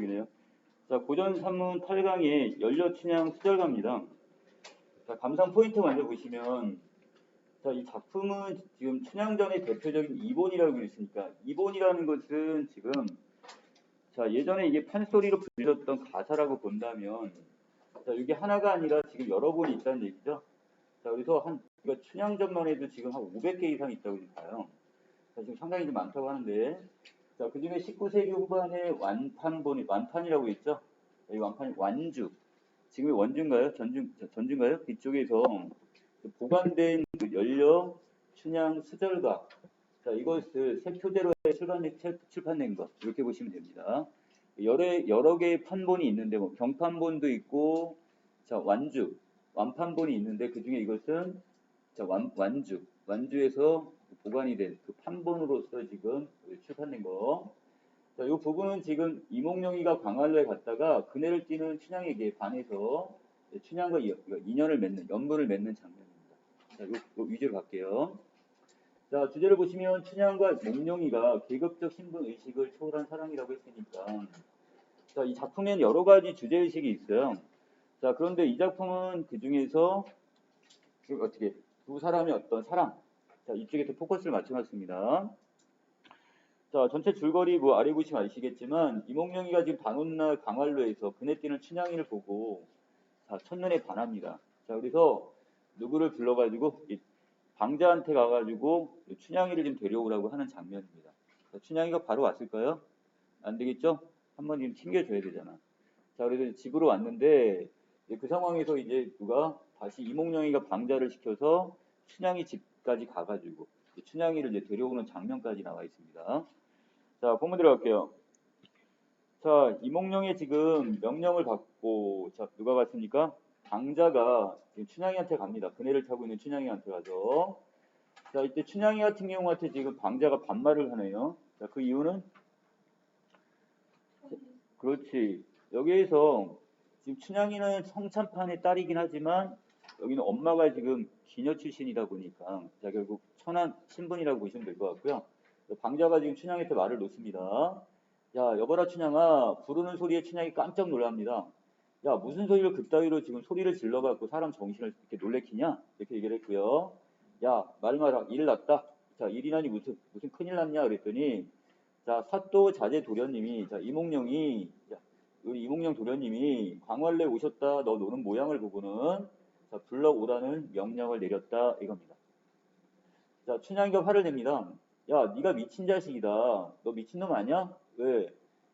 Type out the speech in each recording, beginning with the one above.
대표적이네요. 자, 고전 산문 8강의 연료 춘향 수절가입니다. 자, 감상 포인트 먼저 보시면 자, 이 작품은 지금 춘향전의 대표적인 이본이라고 있으니까 이본이라는 것은 지금 자, 예전에 이게 판소리로 불렸던 가사라고 본다면 자, 이게 하나가 아니라 지금 여러 번이 있다는 얘기죠. 자, 그래서 한 이거 춘향전만 해도 지금 한 500개 이상 있다고 봐요. 자, 지금 상당히 좀 많다고 하는데 자, 그 중에 19세기 후반에 완판본이, 완판이라고 있죠? 이 완판이 완주. 지금의 원주인가요? 전주, 전주인가요? 이쪽에서 보관된 그 연료, 춘향, 수절가. 자, 이것을 새 표제로 출간된, 출판된 것. 이렇게 보시면 됩니다. 여러, 여러 개의 판본이 있는데, 뭐, 경판본도 있고, 자, 완주, 완판본이 있는데, 그 중에 이것은, 자, 완, 완주. 완주에서 보관이 된그 판본으로서 지금 출판된 거. 자, 이 부분은 지금 이몽룡이가 광활로에 갔다가 그네를 띄는 춘향에게 반해서 춘향과 인연을 맺는, 연분을 맺는 장면입니다. 자, 요, 요 위주로 갈게요. 자, 주제를 보시면 춘향과 몽룡이가 계급적 신분 의식을 초월한 사랑이라고 했으니까 자, 이 작품에는 여러 가지 주제 의식이 있어요. 자, 그런데 이 작품은 그 중에서 그 어떻게 두 사람의 어떤 사랑 자, 이쪽에 더 포커스를 맞춰놨습니다. 자, 전체 줄거리 뭐 아래 보시면 아시겠지만 이몽룡이가 지금 단오날 강활로에서 그네 뛰는 춘향이를 보고 자, 첫눈에 반합니다. 자, 그래서 누구를 불러가지고 이 방자한테 가가지고 이 춘향이를 좀 데려오라고 하는 장면입니다. 자, 춘향이가 바로 왔을까요? 안 되겠죠? 한번 좀 챙겨줘야 되잖아. 자, 그래서 집으로 왔는데 그 상황에서 이제 누가 다시 이몽룡이가 방자를 시켜서 춘향이 집 까지 가가지고 춘향이를 이제 데려오는 장면까지 나와 있습니다. 자, 본문 들어갈게요. 자, 이몽룡의 지금 명령을 받고 자, 누가 갔습니까? 방자가 지금 춘향이한테 갑니다. 그네를 타고 있는 춘향이한테 가서 자, 이때 춘향이 같은 경우한테 지금 방자가 반말을 하네요. 자, 그 이유는 그렇지. 여기에서 지금 춘향이는 성참판의 딸이긴 하지만 여기는 엄마가 지금 기녀 출신이다 보니까 자 결국 천한 신분이라고 보시면 될 것 같고요. 방자가 지금 춘향한테 말을 놓습니다. 야 여보라 춘향아 부르는 소리에 춘향이 깜짝 놀랍니다. 야 무슨 소리를 그따위로 지금 소리를 질러갖고 사람 정신을 이렇게 놀래키냐 이렇게 얘기를 했고요. 야 말 마라 일 났다. 자 일이나니 무슨 무슨 큰일 났냐 그랬더니 자 사또 자제 도련님이 자 이몽룡이 야, 우리 이몽룡 도련님이 광활레 오셨다 너 노는 모양을 보고는 자 불러오라는 명령을 내렸다 이겁니다. 자 춘향이가 화를 냅니다. 야 네가 미친 자식이다. 너 미친놈 아니야? 왜?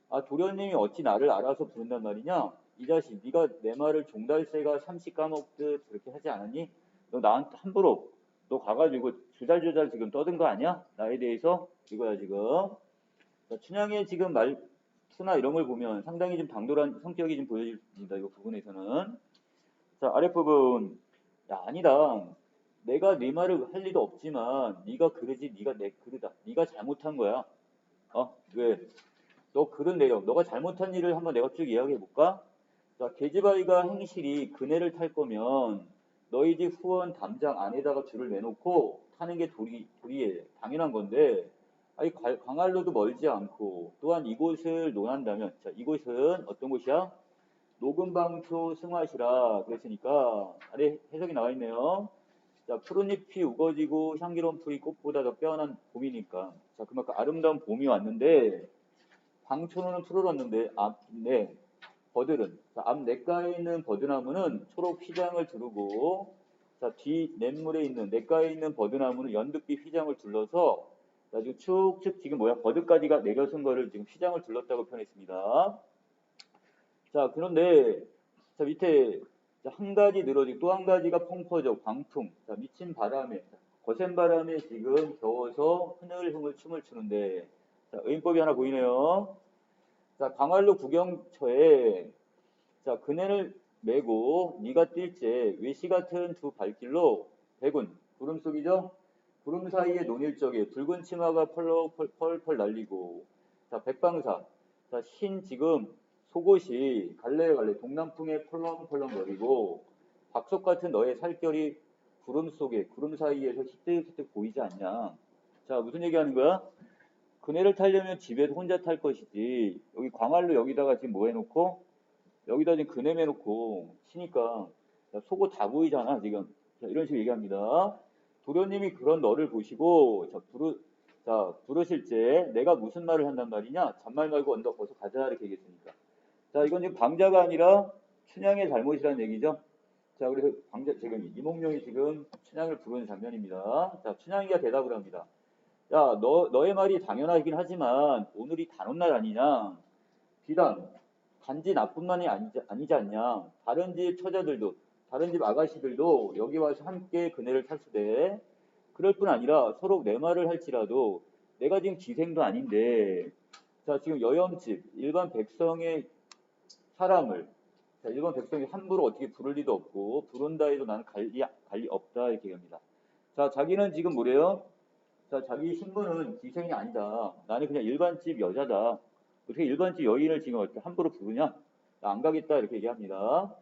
아 도련님이 어찌 나를 알아서 부른단 말이냐? 이 자식 네가 내 말을 종달새가 삼시 까먹듯 그렇게 하지 않았니? 너 나한테 함부로 너 가가지고 주잘주잘 지금 떠든 거 아니야? 나에 대해서 이거야 지금. 자, 춘향의 지금 말투나 이런 걸 보면 상당히 좀 당돌한 성격이 좀 보여집니다. 이 부분에서는. 자 아랫부분 야 아니다. 내가 네 말을 할 리도 없지만 네가 그러지 네가 내 그러다. 네가 잘못한 거야. 어? 왜? 너 그런 내용, 너가 잘못한 일을 한번 내가 쭉 이야기해 볼까? 자, 계집아이가 행실이 그네를 탈 거면 너희 집 후원 담장 안에다가 줄을 내놓고 타는 게 도리, 도리에 당연한 건데 아니 관- 광활로도 멀지 않고 또한 이곳을 논한다면 자 이곳은 어떤 곳이야? 녹음방초 승화시라 그랬으니까 아래 해석이 나와 있네요. 자 푸른잎이 우거지고 향기로운 풀이 꽃보다 더 빼어난 봄이니까 자 그만큼 아름다운 봄이 왔는데 방초는 푸르렀는데 앞네 버들은 자, 앞 냇가에 있는 버드나무는 초록 휘장을 두르고 자 뒤 냇물에 있는 냇가에 있는 버드나무는 연두빛 휘장을 둘러서 자, 지금 축축 지금 뭐야 버드까지가 내려선 거를 지금 휘장을 둘렀다고 표현했습니다. 자 그런데 자 밑에 자, 한 가지 늘어지고 또 한 가지가 펑퍼져. 광풍. 자 미친 바람에. 자, 거센 바람에 지금 겨워서 흐늘흐늘 춤을 추는데. 자 의인법이 하나 보이네요. 자 강활로 구경처에 자 그네를 메고 네가 뛸제 외시 같은 두 발길로 백운. 구름 속이죠. 구름 사이에 논일 적에 붉은 치마가 펄럭 펄펄 날리고. 자 백방사. 자 흰 지금 속옷이 갈래 갈래 동남풍에 펄렁펄렁거리고 박석 같은 너의 살결이 구름 속에 구름 사이에서 희뜩희뜩 보이지 않냐. 자 무슨 얘기하는 거야? 그네를 타려면 집에서 혼자 탈 것이지. 여기 광활로 여기다가 지금 뭐 해놓고? 여기다 지금 그네 해놓고 치니까 자, 속옷 다 보이잖아 지금. 자, 이런 식으로 얘기합니다. 도련님이 그런 너를 보시고 자, 부르, 자 부르실 때 내가 무슨 말을 한단 말이냐? 잔말 말고 언덕 벗어 가자 이렇게 얘기했으니까 자 이건 지금 방자가 아니라 춘향의 잘못이라는 얘기죠. 자 그래서 방자 지금 이몽룡이 지금 춘향을 부르는 장면입니다. 자 춘향이가 대답을 합니다. 야, 너, 너의 말이 당연하긴 하지만 오늘이 단오날 아니냐? 비단, 단지 나뿐만이 아니지, 아니지 않냐? 다른 집 처자들도, 다른 집 아가씨들도 여기 와서 함께 그네를 탔으되 그럴 뿐 아니라 서로 내 말을 할지라도 내가 지금 기생도 아닌데 자, 지금 여염집, 일반 백성의 사람을 자, 일반 백성이 함부로 어떻게 부를 리도 없고 부른다 해도 나는 관리, 관리 없다 이렇게 얘기합니다. 자, 자기는 지금 뭐래요? 자, 자기 신분은 기생이 아니다. 나는 그냥 일반집 여자다. 어떻게 일반집 여인을 지금 어떻게 함부로 부르냐? 나 안 가겠다 이렇게 얘기합니다.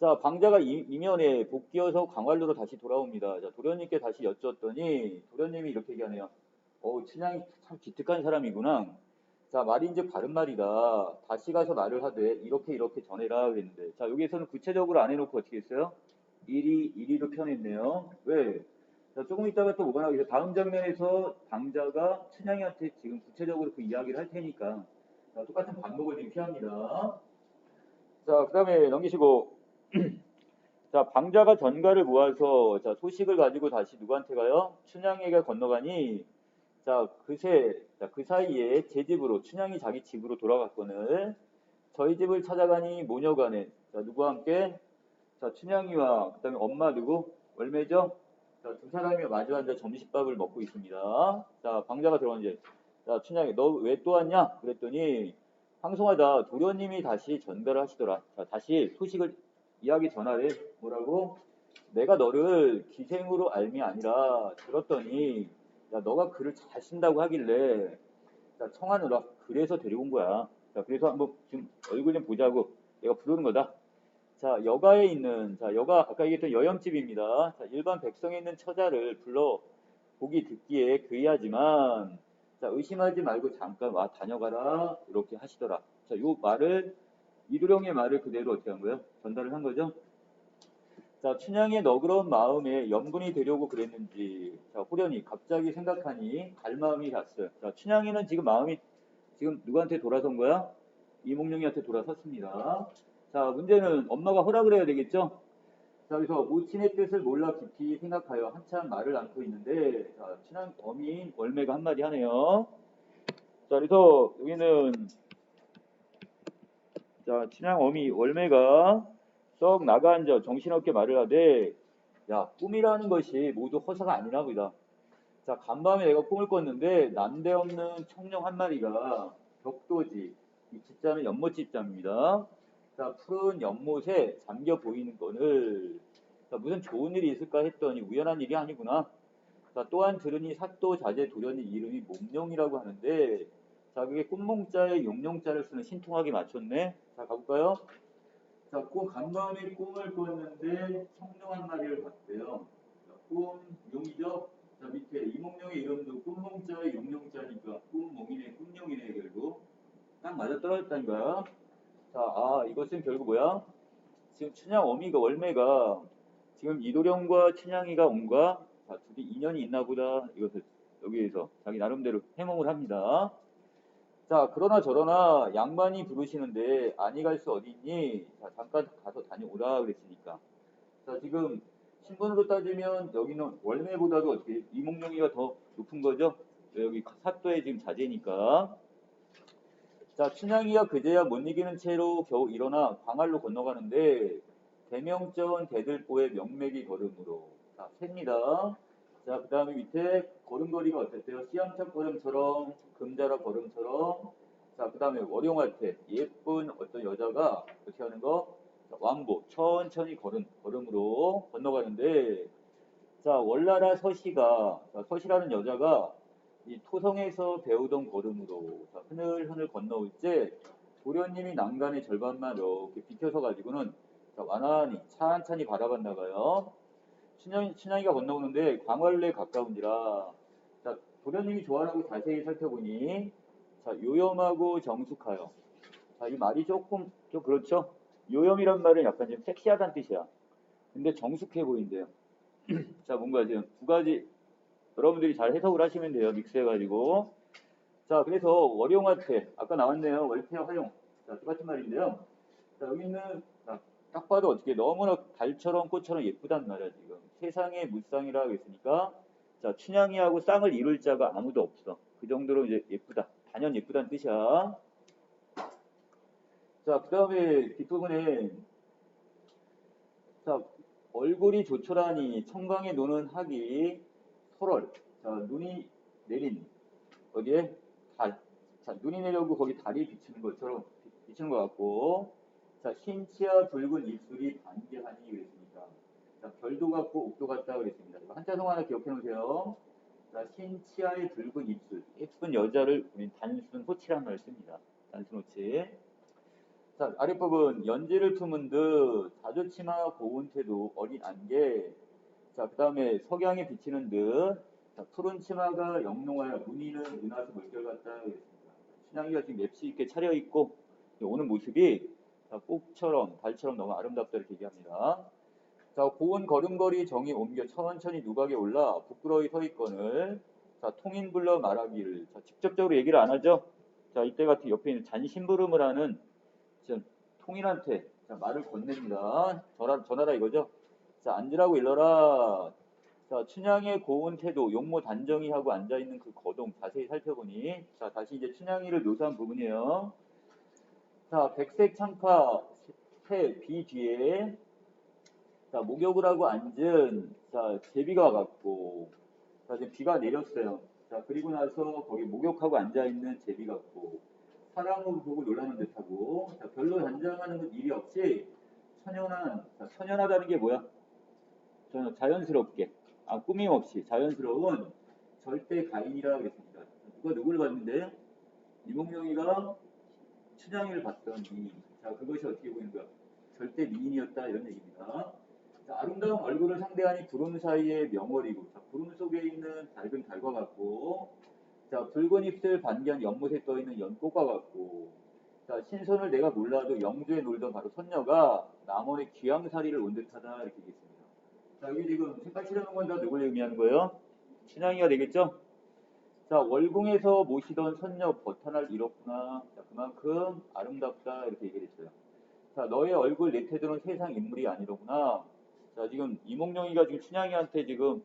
자, 방자가 이, 이면에 복귀어서 광활로로 다시 돌아옵니다. 자, 도련님께 다시 여쭈었더니 도련님이 이렇게 얘기하네요. 어, 춘향이 참 기특한 사람이구나. 자, 말인즉 바른 말이다. 다시 가서 말을 하되 이렇게 이렇게 전해라 그랬는데 자, 여기에서는 구체적으로 안 해놓고 어떻게 했어요? 일이 일이로 표현했네요. 왜? 자, 조금 있다가 또 뭐가 나오겠어요. 다음 장면에서 방자가 춘향이한테 지금 구체적으로 그 이야기를 할 테니까 자, 똑같은 반복을 지금 피합니다. 자, 그 다음에 넘기시고 자, 방자가 전가를 모아서 자, 소식을 가지고 다시 누구한테 가요? 춘향이가 건너가니 자, 그새 자, 그 사이에 제 집으로 춘향이 자기 집으로 돌아갔거늘 저희 집을 찾아가니 모녀간에 자, 누구와 함께 자, 춘향이와 그 다음에 엄마 누구? 월매죠? 자, 두 사람이 마주 앉아 점심밥을 먹고 있습니다. 자, 방자가 들어오는지 자, 춘향이 너 왜 또 왔냐? 그랬더니 방송하다 도련님이 다시 전가를 하시더라. 자, 다시 소식을 이야기 전하래. 뭐라고? 내가 너를 기생으로 알미 아니라 들었더니 야 너가 글을 잘 쓴다고 하길래 자 청하느라 그래서 데리고 온 거야. 자 그래서 한번 지금 얼굴 좀 보자고 내가 부르는 거다. 자 여가에 있는 자 여가 아까 얘기했던 여염집입니다. 자 일반 백성에 있는 처자를 불러 보기 듣기에 괴이하지만 자 의심하지 말고 잠깐 와 다녀가라 이렇게 하시더라. 자 요 말을 이두령의 말을 그대로 어떻게 한 거예요? 전달을 한 거죠. 자, 춘향의 너그러운 마음에 염분이 되려고 그랬는지, 자, 호련이 갑자기 생각하니 갈 마음이 갔어요. 자, 춘향이는 지금 마음이 지금 누구한테 돌아선 거야? 이몽룡이한테 돌아섰습니다. 자, 문제는 엄마가 허락을 해야 되겠죠? 자, 그래서 모친의 뜻을 몰라 깊이 생각하여 한참 말을 안고 있는데, 자, 춘향 어미인 월매가 한마디 하네요. 자, 그래서 여기는 자, 춘향 어미 월매가 썩 나가 앉아 정신없게 말을 하되 야 꿈이라는 것이 모두 허사가 아니라 보다. 자 간밤에 내가 꿈을 꿨는데 난데없는 청룡 한 마리가 벽도지 이 집자는 연못 집자입니다. 자 푸른 연못에 잠겨 보이는 거를 자 무슨 좋은 일이 있을까 했더니 우연한 일이 아니구나. 자 또한 들으니 사또 자제 도련이 이름이 몽룡이라고 하는데 자 그게 꿈몽자에 용룡자를 쓰는 신통하게 맞췄네. 자 가볼까요? 자, 꿈 간밤에 꿈을 꿨는데 청룡 한 마리를 봤대요. 자, 꿈 용이죠. 자 밑에 이몽룡의 이름도 꿈몽자의 용룡자니까 꿈몽이네 꿈룡이네 결국 딱 맞아 떨어졌다는 거야. 자, 아 이것은 결국 뭐야? 지금 춘향 어미가 월매가 지금 이도령과 춘향이가 온과 자 둘이 인연이 있나 보다 이것을 여기에서 자기 나름대로 해몽을 합니다. 자, 그러나 저러나 양반이 부르시는데 아니 갈 수 어디 있니? 자, 잠깐 가서 다녀오라 그랬으니까. 자, 지금 신분으로 따지면 여기는 월매보다도 어떻게 이몽룡이가 더 높은 거죠? 여기 사또의 지금 자제니까. 자, 춘향이가 그제야 못 이기는 채로 겨우 일어나 광활로 건너가는데 대명전 대들보의 명맥이 걸음으로 자, 셉니다. 자, 그 다음에 밑에 걸음걸이가 어땠대요? 씨암탉 걸음처럼, 금자라 걸음처럼. 자, 그 다음에 월용할 때 예쁜 어떤 여자가 어떻게 하는 거? 자, 왕보, 천천히 걸음, 걸음으로 건너가는데, 자, 월나라 서시가, 자, 서시라는 여자가 이 토성에서 배우던 걸음으로 자, 흐늘흐늘 건너올 때 도련님이 난간의 절반만 이렇게 비켜서 가지고는 자, 완화히 찬찬히 바라봤나 봐요. 춘향, 춘향이가 건너오는데 광활리에 가까운지라. 자, 도련님이 좋아하라고 자세히 살펴보니 자 요염하고 정숙하여. 자이 말이 조금 좀 그렇죠? 요염이란 말은 약간 좀 섹시하다는 뜻이야. 근데 정숙해 보인대요. 자 뭔가 지금 두 가지 여러분들이 잘 해석을 하시면 돼요 믹스해 가지고. 자 그래서 월용화태 아까 나왔네요. 월태와 활용. 자 똑같은 말인데요. 자 여기 있는 자, 딱 봐도 어떻게 너무나 달처럼 꽃처럼 예쁘단 말이야 지금 세상의 무쌍이라 했으니까 자 춘향이하고 쌍을 이룰 자가 아무도 없어 그 정도로 이제 예쁘다 단연 예쁘다는 뜻이야 자 그 다음에 뒷부분에 자 얼굴이 조촐하니 청강에 노는 학이 설월 자 눈이 내린 어디에 달. 자 눈이 내려고 거기 달이 비치는 것처럼 비- 비치는 것 같고 자 흰 치아 붉은 입술이 반개하니 그랬습니다. 자 별도 같고 옥도 같다 그랬습니다. 이거 한자 성 하나 기억해 놓으세요. 자 흰치아의 붉은 입술 예쁜 여자를 우린 단순 호치란 말을 씁니다. 단순 호치. 자 아랫부분 연지를 품은 듯 자조치마 고운 태도 어린 안개 자, 그 다음에 석양이 비치는 듯, 자, 푸른 치마가 영롱하여 무늬는 은하수 물결 같다. 그랬습니다. 춘향이가 지금 맵시 있게 차려 입고 오는 모습이 자, 꽃처럼, 달처럼 너무 아름답다 이렇게 얘기합니다. 자, 고운 걸음걸이 정이 옮겨 천천히 누각에 올라 부끄러이 서 있거늘, 자, 통인 불러 말하기를, 자, 직접적으로 얘기를 안 하죠? 자, 이때 같은 옆에 있는 잔심부름을 하는 자, 통인한테 자, 말을 건넵니다. 전하, 전하라 이거죠? 자, 앉으라고 일러라. 자, 춘향의 고운 태도, 용모 단정히 하고 앉아있는 그 거동 자세히 살펴보니, 자, 다시 이제 춘향이를 묘사한 부분이에요. 자, 백색 창파, 새, 비 뒤에, 자, 목욕을 하고 앉은, 자, 제비가 와갖고, 자, 지금 비가 내렸어요. 자, 그리고 나서 거기 목욕하고 앉아있는 제비 같고, 사랑을 보고 놀라는 듯하고, 자, 별로 단정하는 일이 없이, 천연한, 자, 천연하다는 게 뭐야? 저는 자연스럽게, 아, 꾸밈 없이 자연스러운 절대 가인이라 그랬습니다. 누가 누구를 봤는데? 이몽룡이가 춘향이를 봤더니, 자, 그것이 어떻게 거야? 절대 미인이었다, 이런 얘기입니다. 자, 아름다운 얼굴을 상대하니 구름 사이의 명월이고, 자, 구름 속에 있는 밝은 달과 같고, 자, 붉은 입술 반견 연못에 떠 있는 연꽃과 같고, 자, 신선을 내가 몰라도 영주에 놀던 바로 선녀가 남원의 귀양사리를 온 듯하다, 이렇게 얘기했습니다. 자, 여기 지금 색깔 칠해놓은 건다 누굴 의미하는 거예요? 춘향이가 되겠죠? 자, 월궁에서 모시던 선녀 버탄을 잃었구나. 자, 그만큼 아름답다. 이렇게 얘기를 했어요. 자, 너의 얼굴 내 태도는 세상 인물이 아니더구나. 자, 지금 이몽룡이가 지금 춘향이한테 지금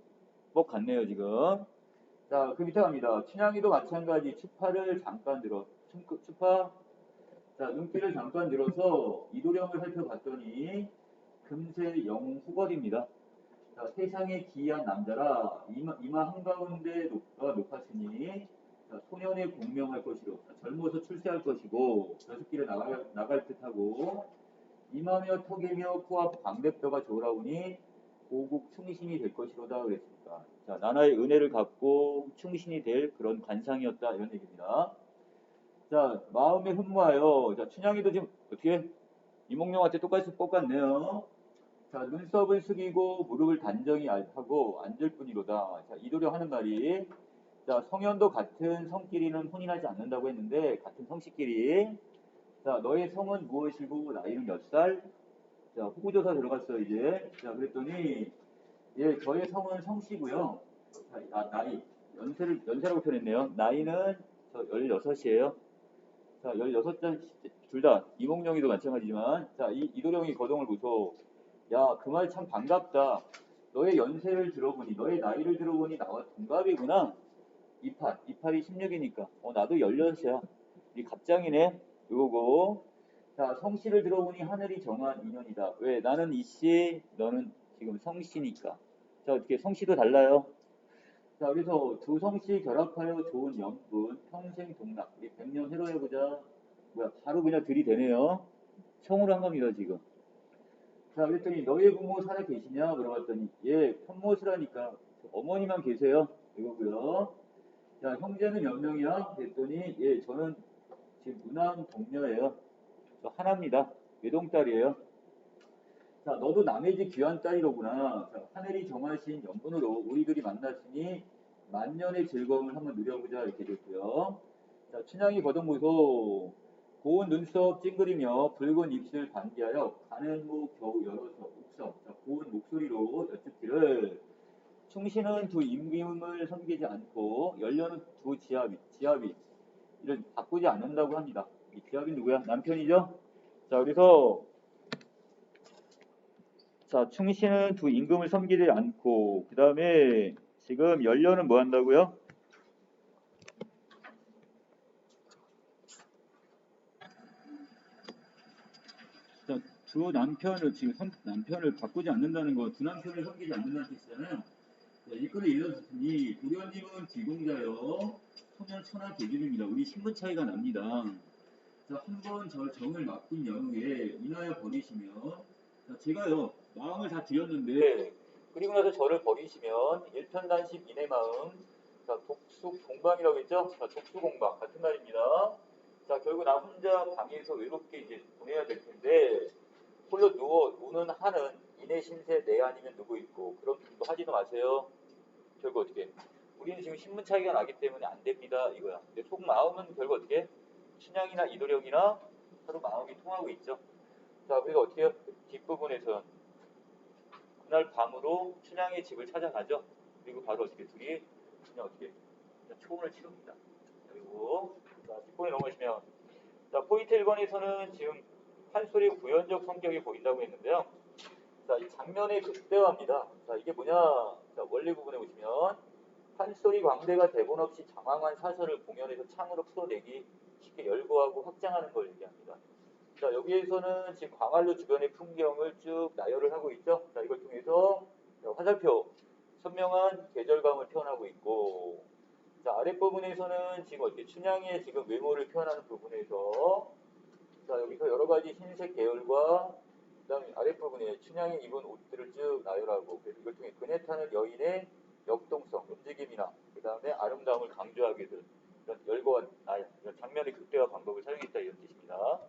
뻑 갔네요, 지금. 자, 그 밑에 갑니다. 춘향이도 마찬가지 추파를 잠깐 들어. 춤- 추파. 자, 눈길을 잠깐 들어서 이도령을 살펴봤더니 금세 영후걸입니다. 자, 세상에 기이한 남자라 이마, 이마 한가운데 높아 높았으니 자, 소년의 공명할 것이로 자, 젊어서 출세할 것이고 저승길에 나갈, 나갈 듯하고 이마며 턱이며 코와 광대뼈가 좋으라오니 고국 충신이 될 것이로다 그랬습니다. 자, 나라의 은혜를 갚고 충신이 될 그런 관상이었다 이런 얘기입니다. 자, 마음에 흠모하여 자, 춘향이도 지금 어떻게 이몽룡한테 똑같이 뽑았네요. 자, 눈썹을 숙이고 무릎을 단정히 하고 앉을 뿐이로다. 자, 이도령 하는 말이 자, 성현도 같은 성끼리는 혼인하지 않는다고 했는데 같은 성씨끼리 자, 너의 성은 무엇이고 나이는 몇 살? 자, 후보조사 들어갔어 이제. 자, 그랬더니 예, 저의 성은 성씨고요. 자, 아, 나이 연세를 연세라고 표현했네요. 나이는 저 16이에요. 자, 16장 둘다 이몽룡이도 마찬가지지만 자, 이 이도령이 거동을 보소. 야, 그 말 참 반갑다. 너의 연세를 들어보니, 너의 나이를 들어보니 나와 동갑이구나. 이팔, 이팔이 16이니까. 어, 나도 16이야. 이 갑장이네. 이거고. 자, 성씨를 들어보니 하늘이 정한 인연이다. 왜? 나는 이씨, 너는 지금 성씨니까. 자, 어떻게 성씨도 달라요? 자, 그래서 두 성씨 결합하여 좋은 연분, 평생 동락. 우리 100년 해로 해보자. 뭐야, 바로 그냥 들이대네요. 청으로 한 겁니다, 지금. 자, 그랬더니 너의 부모 살아 계시냐? 물어봤더니 예, 편못을 하니까 어머니만 계세요. 이거고요. 자, 형제는 몇 명이야? 그랬더니 예, 저는 지금 무남 동녀예요. 저 하나입니다. 외동딸이에요. 자, 너도 남의 집 귀한 딸이로구나. 자, 하늘이 정하신 연분으로 우리들이 만났으니 만년의 즐거움을 한번 누려보자 이렇게 됐고요. 자, 춘향이 거동보소 고운 눈썹 찡그리며 붉은 입술 반기하여 가는 목 겨우 열어서 욱성 자, 고운 목소리로 여쭙기를 충신은 두 임금을 섬기지 않고 연려는 두 지압이 지압이 이를 바꾸지 않는다고 합니다. 이 지압이 누구야? 남편이죠? 자 그래서 자 충신은 두 임금을 섬기지 않고 그 다음에 지금 연려는 뭐 한다고요? 자, 두 남편을 지금 선- 남편을 바꾸지 않는다는 거, 두 남편을 섬기지 않는다는 뜻이잖아요. 자, 이 글을 읽어주시니 도련님은 기공자여 소년 천하 계집입니다. 우리 신분 차이가 납니다. 자, 한 번 저 정을 맡긴 연후에 인하여 버리시면 자, 제가요 마음을 다 드렸는데 그리고 나서 저를 버리시면 일편단심 인의 마음 자, 독숙 공방이라고 했죠? 자, 독수 공방 같은 말입니다. 자, 결국 나 혼자 방에서 외롭게 이제 보내야 될 텐데 홀로 누워 우는 한은 이내 신세 내 아니면 누구 있고 그런 도 하지도 마세요. 결국 어떻게? 우리는 지금 신분 차이가 나기 때문에 안 됩니다 이거야. 근데 속 마음은 결국 어떻게? 춘향이나 이도령이나 서로 마음이 통하고 있죠. 자, 그래서 어떻게 해요? 뒷부분에서 그날 밤으로 춘향의 집을 찾아가죠. 그리고 바로 어떻게 둘이 그냥 어떻게 그냥 초혼을 치릅니다. 그리고 자, 뒷부분에 넘어가시면 자, 포인트 1번에서는 지금 판소리 구현적 성격이 보인다고 했는데요. 자, 이 장면의 극대화입니다. 자, 이게 뭐냐? 자, 원리 부분에 보시면 판소리 광대가 대본 없이 장황한 사설을 공연에서 창으로 풀어내기 쉽게 열거하고 확장하는 걸 얘기합니다. 자, 여기에서는 지금 광활루 주변의 풍경을 쭉 나열을 하고 있죠. 자, 이걸 통해서 화살표 선명한 계절감을 표현하고 있고, 자, 아랫부분에서는 지금 어떻게 춘향의 지금 외모를 표현하는 부분에서, 자, 여기서 여러 가지 흰색 계열과, 그 다음에 아랫부분에 춘향이 입은 옷들을 쭉 나열하고, 그래서 이걸 통해 그네 타는 여인의 역동성, 움직임이나, 그 다음에 아름다움을 강조하게 된 이런 나열, 이런 장면의 극대화 방법을 사용했다 이런 뜻입니다.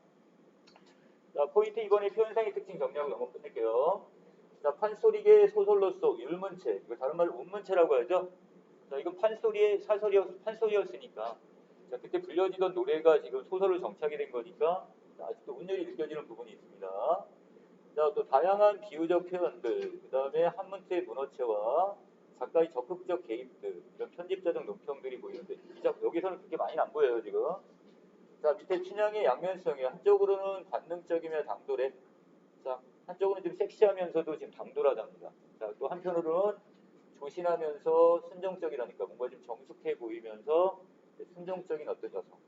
자, 포인트 이번에 표현상의 특징 정리하고 넘어 끝낼게요. 자, 판소리계 소설로서 율문체, 이거 다른 말로 운문체라고 하죠. 자, 이건 판소리의 사설이었, 판소리였으니까. 자, 그때 불려지던 노래가 지금 소설로 정착이 된 거니까 자, 아직도 운율이 느껴지는 부분이 있습니다. 자, 또 다양한 비유적 표현들, 그 다음에 한문체 문어체와 작가의 적극적 개입들, 이런 편집자적 논평들이 보이는데, 이 작, 여기서는 그렇게 많이 안 보여요, 지금. 자, 밑에 춘향의 양면성이 한쪽으로는 관능적이며 당돌해. 자, 한쪽으로는 좀 섹시하면서도 지금 당돌하답니다. 자, 또 한편으로는 조신하면서 순정적이라니까 뭔가 좀 정숙해 보이면서 순정적인 어떤 여성.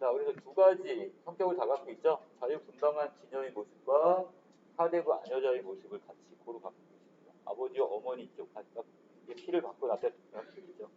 자, 그래서 두 가지 성격을 다 갖고 있죠. 자유분방한 지녀의 모습과 하대부 아녀자의 모습을 같이 고루 갖고 있습니다. 아버지와 어머니 쪽 각각 피를 갖고 나타났죠.